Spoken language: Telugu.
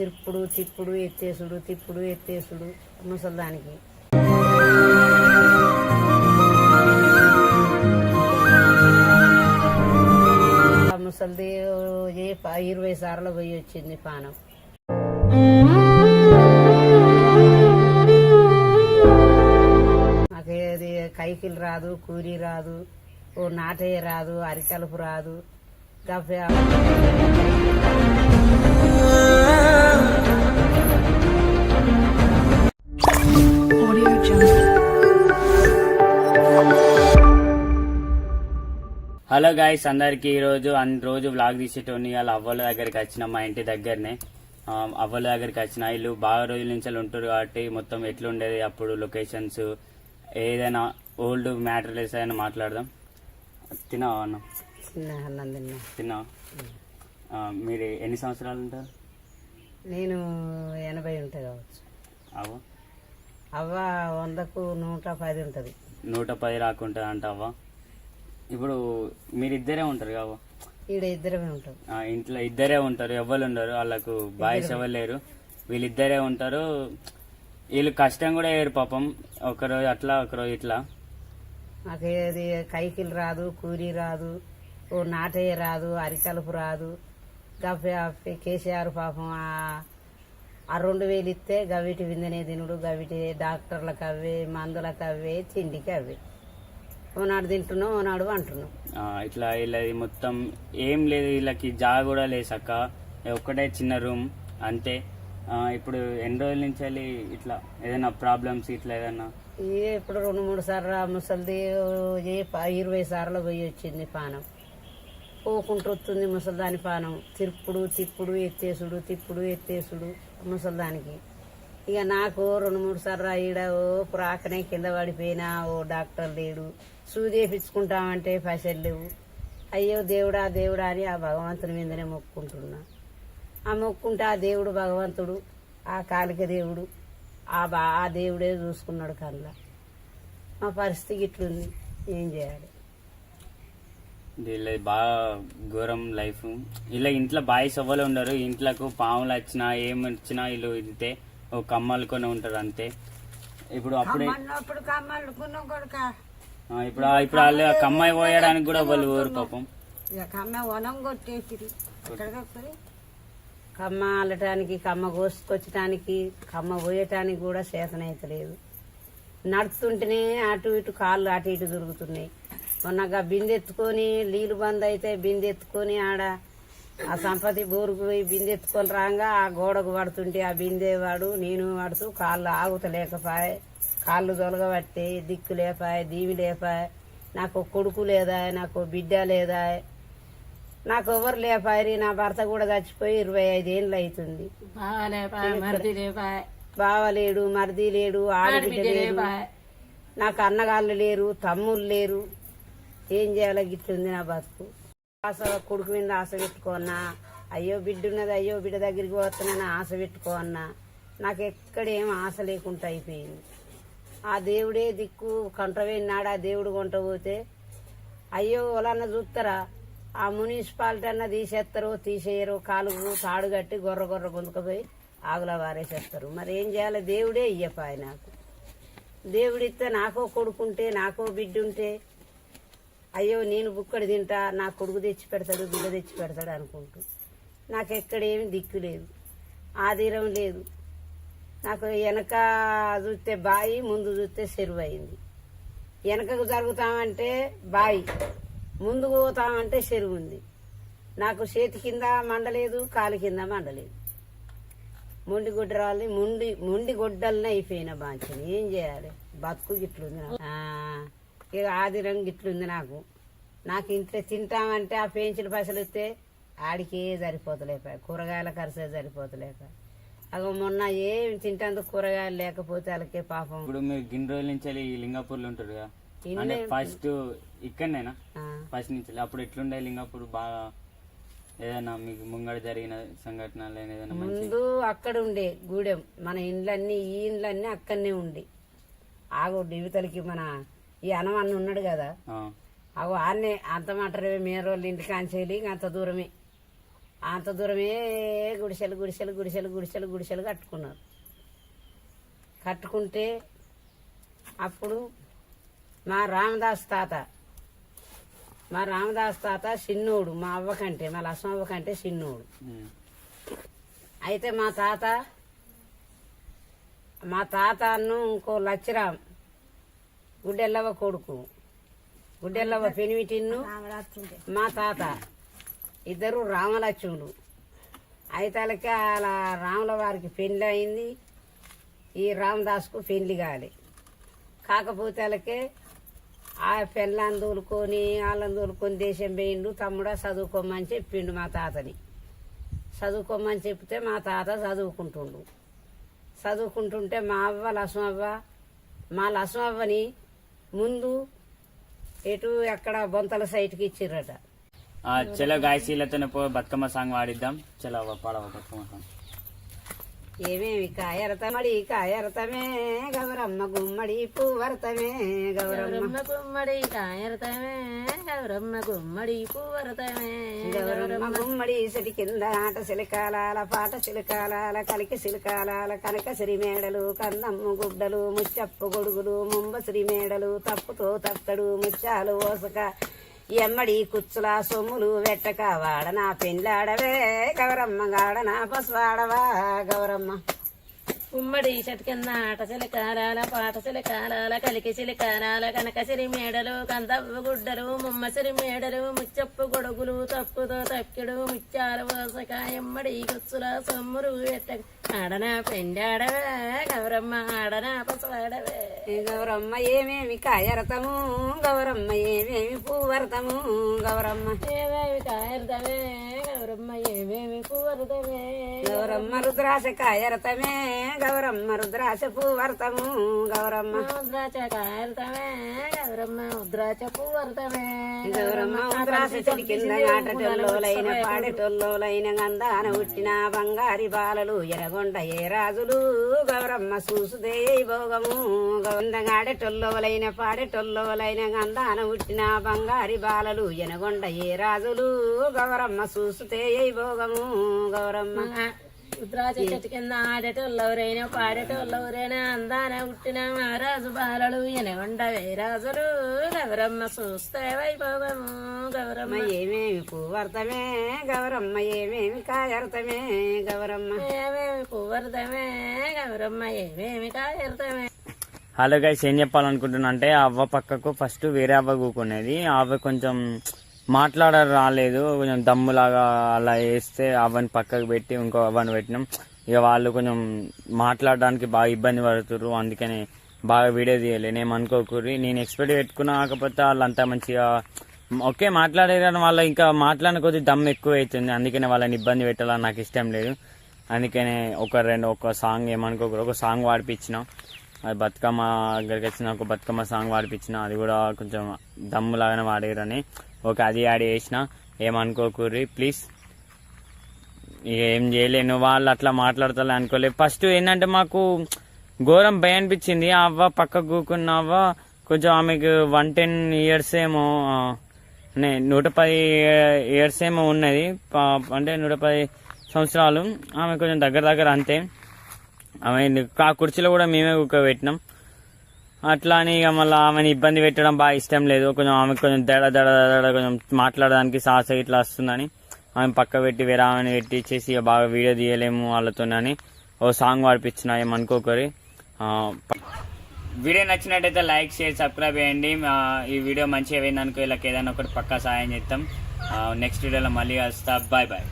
తిప్పుడు తిప్పుడు ఎత్తేసుడు తిప్పుడు ఎత్తేసుడు ముసలిదానికి ఆ ముసలిది ఇరవై సార్లు పోయి వచ్చింది పానం. నాకు ఏది కైకిలు రాదు కూరి రాదు ఓ నాటయ్య రాదు అరికలుపు రాదు. గఫ హలో గాయస్ అందరికి ఈ రోజు అన్ రోజు వ్లాగ్ తీసేటోని వాళ్ళ అవ్వల దగ్గరికి వచ్చిన మా ఇంటి దగ్గరనే. అవ్వల దగ్గరికి వచ్చిన వీళ్ళు బాగా రోజుల నుంచి ఉంటారు కాబట్టి మొత్తం ఎట్లుండేది అప్పుడు లొకేషన్స్ ఏదైనా ఓల్డ్ మ్యాటర్స్ అయినా మాట్లాడదాం. తిన్నావా అన్న? అన్నం తిన్నావా? మీరు ఎన్ని సంవత్సరాలు ఉంటారు? నేను ఎనభై ఉంటాయి కావచ్చు. అవ్వ? అవ్వ వందకు నూట పది ఉంటుంది. నూట పది రాకుంటుంది అంటావా ఇప్పుడు మీరిద్దరే ఉంటారు కావా ఈడ ఇద్దరమే ఉంటాం. ఆ, ఇంట్లో ఇద్దరే ఉంటారు ఎవ్వరు ఉండరు. వాళ్ళకు బాయ్స్ ఎవరు లేరు. వీళ్ళిద్దరే ఉంటారు. వీళ్ళు కష్టం కూడా వేయరు పాపం. ఒకరోజు అట్లా ఒకరోజు ఇట్లా. మాకు ఏది కైకిలు రాదు కూరి రాదు ఓ నాటయ్య రాదు అరికలుపు రాదు. గఫ కేసీఆర్ పాపం ఆ- ఆ రెండు వేలు ఇస్తే గవిటి విందనే తినుడు గవిటి డాక్టర్లకు అవే మందులకు అవే తిండికి అవే ఓనాడు తింటున్నాం ఓనాడు అంటున్నాం ఇట్లా వీళ్ళది మొత్తం ఏం లేదు వీళ్ళకి జాగ కూడా లేదు సక్క. ఒక్కటే చిన్న రూమ్ అంతే. ఇప్పుడు ఎన్ని రోజుల నుంచి వెళ్ళి ఇట్లా ఏదైనా ప్రాబ్లమ్స్ ఇట్లా ఏదైనా? ఇదే ఇప్పుడు రెండు మూడు సార్లు ముసలిది ఏ ఇరవై సార్లు పోయి వచ్చింది పానం. పోకుంటూ వస్తుంది ముసలిదాని పానం. తిరుపుడు తిప్పుడు ఎత్తేసుడు తిప్పుడు ఎత్తేసుడు ముసలిదానికి. ఇక నాకు రెండు మూడు సార్లు ఈడ ఓ ప్రాకనే కింద పడిపోయినా ఓ డాక్టర్ లేడు. సూది వేపించుకుంటామంటే పైసలు లేవు. అయ్యో దేవుడా దేవుడా అని ఆ భగవంతుని మీదనే మొక్కుంటున్నా ఆ మొక్కుంటే ఆ దేవుడు భగవంతుడు ఆ కాలిక దేవుడు ఆ బా ఆ దేవుడే చూసుకున్నాడు కళ్ళ. మా పరిస్థితి ఇట్లుంది. ఏం చేయాలి? వీళ్ళది బాగా ఘోరం లైఫ్. ఇలా ఇంట్లో బాయ్స్ ఎవ్వరు ఉండరు. ఇంట్లోకి పాములు వచ్చినా ఏం వచ్చినా వీళ్ళు ఇంతే ఒక కమ్మలుకొని ఉంటారు అంతే. ఇప్పుడు అప్పుడే అప్పుడు కొడుక. ఆ, ఇప్పుడు ఆ- ఇప్పుడు వాళ్ళు కమ్మాయి పోయడానికి కూడా వాళ్ళు ఊరు పాపం. ఇక కమ్మ వనం కొట్టేసిరి ఎక్కడికి వస్తుంది? కమ్మ అల్లటానికి కమ్మ కోసుకొచ్చటానికి కమ్మ పోయటానికి కూడా చేతనైతలేదు నడుస్తుంటేనే అటు ఇటు కాళ్ళు అటు ఇటు తిరుగుతున్నాయి. మొన్నగా బిందె ఎత్తుకొని నీళ్ళు బంద్ అయితే బిందె ఎత్తుకొని ఆడ ఆ సంపతి బోరుకు పోయి బిందె ఎత్తుకొని రాగా ఆ గోడకు పడుతుంటే ఆ బిందె వాడు నేను వాడుతూ కాళ్ళు ఆగుతలేకపాయే కాళ్ళు తొలగబట్టి దిక్కు లేపాయే దీవి లేపాయే. నాకు కొడుకు లేదా నాకు బిడ్డ లేదా నాకు ఎవరు లేపాయి నా భర్త కూడా చచ్చిపోయి ఇరవై ఐదేళ్ళు అవుతుంది బావ లేడు మరిది లేడు ఆడబిడ్డ లేడు. నాకు అన్నగాళ్ళు లేరు తమ్ముళ్ళు లేరు. ఏం చేయాలో గిట్లుంది నా బతుకు. ఆశ కొడుకు మీద ఆశ పెట్టుకోన్నా అయ్యో బిడ్డ ఉన్నది అయ్యో బిడ్డ దగ్గరికి పోతున్నాను ఆశ పెట్టుకో అన్నా. నాకు ఎక్కడేం ఆశ లేకుండా అయిపోయింది. ఆ దేవుడే దిక్కు కంటవేనాడు ఆ దేవుడు కొంట పోతే. అయ్యో వాళ్ళన్న చూస్తారా ఆ మున్సిపాలిటీ అన్న తీసేస్తారు తీసేయరు కాలుగు తాడు కట్టి గొర్ర గొర్ర గుంతుకుపోయి ఆగులా వారేసేస్తారు. మరి ఏం చేయాలి? దేవుడే ఇయ్యపాయ నాకు. దేవుడిస్తే నాకో కొడుకుంటే నాకో బిడ్డ ఉంటే అయ్యో నేను బుక్కడు తింటా నా కొడుకు తెచ్చి పెడతాడు బిడ్డ తెచ్చి పెడతాడు అనుకుంటూ. నాకు ఎక్కడేమి దిక్కు లేదు. ఆధీరం లేదు. నాకు వెనక చూస్తే బాయి ముందు చూస్తే చెరువు అయింది వెనకకు జరుగుతామంటే బాయి ముందుకు పోతామంటే చెరువు ఉంది నాకు చేతి కింద మండలేదు కాలు కింద మండలేదు. మొండి గుడ్డరాలని ముండి మొండి గొడ్డలనే అయిపోయిన బాంచని. ఏం చేయాలి? బతుకు గిట్లుంది నాకు. ఇక ఆదిరం గిట్లుంది నాకు. నాకు ఇంట్లో తింటామంటే ఆ పెంచిన పైసలు ఇస్తే ఆడికే సరిపోతలేక కూరగాయల ఖర్చే సరిపోతలేక అగో మొన్న ఏం తింటందుకు కూరగాయలు లేకపోతే వాళ్ళకే పాపం. ఇప్పుడు మీరు గిన్ని రోజుల నుంచి వెళ్ళి ఈ లింగాపూర్లో ఉంటారు కదా? అంటే ఫస్ట్ ఇక్కడనేనా? ఫస్ట్ నుంచి. అప్పుడు ఎట్లుండే లింగాపూర్? బాగా ఏదైనా మీకు ముంగడ జరిగిన మంచి ముందు అక్కడ ఉండే గూడెం మన ఇండ్లన్నీ ఈ ఇండ్లన్నీ అక్కడనే ఉండి. ఆగో డివితలకి మన ఈ అనవన్న ఉన్నాడు కదా. అగో ఆన్నే అంత మాటరే మేరోళ్ళ ఇంటి కాంచేలి అంత దూరమే. అంత దూరమే గుడిసెలు గుడిసెలు గుడిసెలు గుడిసెలు గుడిసెలు కట్టుకున్నారు. కట్టుకుంటే అప్పుడు మా రామదాస్ తాత మా రామదాస్ తాత చిన్నోడు మా అవ్వ కంటే మా లక్ష్మవ్వ కంటే చిన్నోడు. అయితే మా తాత మా తాతను ఇంకో లచ్చిరాం గుడ్డెల్లవ కొడుకు. గుడ్డెల్లవ పెనిమిటిన్ను మా తాత. ఇద్దరు రామలక్ష్ములు. అయితాలకే అలా రాముల వారికి పెళ్ళి అయింది. ఈ రామదాస్కు పెళ్ళి కాలి. కాకపోతే వాళ్ళకే ఆ పెళ్ళాన్ని తోలుకొని వాళ్ళని తోలుకొని దేశం పోయిండు. తమ్ముడా చదువుకోమని చెప్పిండు మా తాతని. చదువుకోమని చెప్తే మా తాత చదువుకుంటుండు. చదువుకుంటుంటే మా అవ్వ లక్ష్మవ్వ మా లక్ష్మవ్వని ముందు ఎటు ఎక్కడ బొంతల సైట్కి ఇచ్చిర్రట. ఆ, చలో గాయస్ పో బతుకమ్మ సాంగ్ వాడిద్దాం చలో పాడవ బతుకమ్మ సాంగ్ ఏమేమి కాయరతమడి కాయరతమే గౌరమ్మ గుమ్మడి పువ్వరతమే గౌరమ్మ. గుమ్మడి కాయరతమే గౌరమ్మ గుమ్మడి పువ్వరతమే గౌరమ్మ గుమ్మడి ఇసటి కింద ఆట సిలికాలాల పాట సిలికాలాల కలికి సిలికాలాల కనక సిరి మేడలు కందమ్ము గుడ్డలు ముచ్చప్పు గొడుగులు ముంబసిరి మేడలు తప్పుతో తత్తడు ముత్యాలు ఓసక ఎమ్మడి కుచ్చుల సొమ్ములు వెట్టక వాడనా పెండ్లాడవే గౌరమ్మ గాడనా పసువాడవా గౌరమ్మ? ఉమ్మడి చెట్టు కింద ఆట చిలకాలాల పాట చిలకాలాల కలికి చిలకాలాల కనకసిరి మేడలు కందవ్వ గుడ్డలు ముమ్మసిరి మేడలు ముచ్చప్పు గొడుగులు తప్పుతో తక్కిడు ముత్యాలు పోసక ఎమ్మడి గుచ్చుల సొమ్మురు ఎట్ట. ఆడన పెండాడవే గౌరమ్మ ఆడన పసవాడవే గౌరమ్మ ఏమేమి కాయరతము గౌరమ్మ ఏమేమి పువ్వరతము గౌరమ్మ. ఏమేమి కాయరతమే గౌరమ్మ రుద్రాశ కాయరతమే గౌరమ్మ రుద్రాశ పువ్వరతము గౌరమ్మ ఉద్రాచ కాయరతమే గౌరమ్మ ఉద్రాచ పువ్వరతమే గౌరమ్మ ఉద్రాశ చెడి కింద నాటటోళ్ళోలైన పాడేటోళ్ళోలైన గంధాన పుట్టిన బంగారి బాలలు ఎరగొండ ఏ రాజులు గౌరమ్మ చూసుదే భోగము గౌందగాడేటోళ్ళోలైన పాడేటోళ్ళోలైన గంధాన పుట్టిన బంగారి బాలలు ఎనగొండ ఏ రాజులు గౌరమ్మ చూసుతే భోగము గౌరమ్మ. చెట్టు కింద ఆడేటోళ్ళెవరైనా పాడేటోళ్ళెవరైనా అందాన పుట్టిన మహారాజు బాలలు ఎనగొండ వేరాజులు గౌరమ్మ చూస్తే వైభవము గౌరమ్మ. ఏమేమి పువ్వర్తమే గౌరమ్మ ఏమేమి కాయర్తమే గౌరమ్మ. ఏమేమి పువ్వరదమే గౌరమ్మ ఏమేమి కాయరదమే హలో గైస్ ఏం చెప్పాలనుకుంటున్నా అంటే ఆ అవ్వ పక్కకు ఫస్ట్ వేరే అవ్వ కూకునేది. ఆ అవ్వ కొంచెం మాట్లాడ రాలేదు. కొంచెం దమ్ములాగా అలా వేస్తే అవన్నీ పక్కకు పెట్టి ఇంకో అవన్నీ పెట్టినాం. ఇక వాళ్ళు కొంచెం మాట్లాడడానికి బాగా ఇబ్బంది పడుతుర్రు. అందుకని బాగా వీడియో తీయలే. నేను అనుకోకూరి నేను ఎక్స్పెక్ట్ పెట్టుకున్నా కాకపోతే వాళ్ళంతా మంచిగా ఓకే మాట్లాడే కానీ వాళ్ళు ఇంకా మాట్లాడిన కొద్ది దమ్ ఎక్కువ అవుతుంది అందుకనే వాళ్ళని ఇబ్బంది పెట్టాలని నాకు ఇష్టం లేదు. అందుకనే ఒక రెండు ఒక సాంగ్ ఏమనుకోకూడదు ఒక సాంగ్ పాడిపించినాం. అది బతుకమ్మ దగ్గరికి వచ్చిన ఒక బతుకమ్మ సాంగ్ పాడిపించిన అది కూడా కొంచెం దమ్ములాగానే వాడారని ఓకే అది యాడ్ చేసిన. ఏమనుకోకూర్రి ప్లీజ్ ఏం చేయలేను వాళ్ళు అట్లా మాట్లాడతారు అనుకోలేదు ఫస్ట్ ఏంటంటే మాకు ఘోరం భయం అనిపించింది. ఆ అవ్వ పక్క కూకున్న అవ్వ కొంచెం ఆమెకు వన్ టెన్ ఇయర్స్ ఏమో నే నూట పది ఇయర్స్ ఏమో ఉన్నది. అంటే నూట పది సంవత్సరాలు. ఆమె కొంచెం దగ్గర దగ్గర అంతే. ఆమె ఆ కుర్చీలో కూడా మేమే కూర్చోబెట్టినాం అట్లా అని ఇక మళ్ళీ ఆమెను ఇబ్బంది పెట్టడం బాగా ఇష్టం లేదు. కొంచెం ఆమె కొంచెం దడ దడ దడ కొంచెం మాట్లాడడానికి సాహస ఇట్లా వస్తుందని. ఆమె పక్క పెట్టి వేరే ఆమెను పెట్టించేసి ఇక బాగా వీడియో తీయలేము వాళ్ళతోనని ఓ సాంగ్ పాడిపించిన ఏమనుకోకరి వీడియో నచ్చినట్టయితే లైక్ షేర్ సబ్స్క్రైబ్ చేయండి. ఈ వీడియో మంచిగా అయిందనుకో అనుకో ఇలా ఏదైనా ఒకటి పక్కా సాయం చేస్తాం నెక్స్ట్ వీడియోలో మళ్ళీ వస్తా బాయ్ బాయ్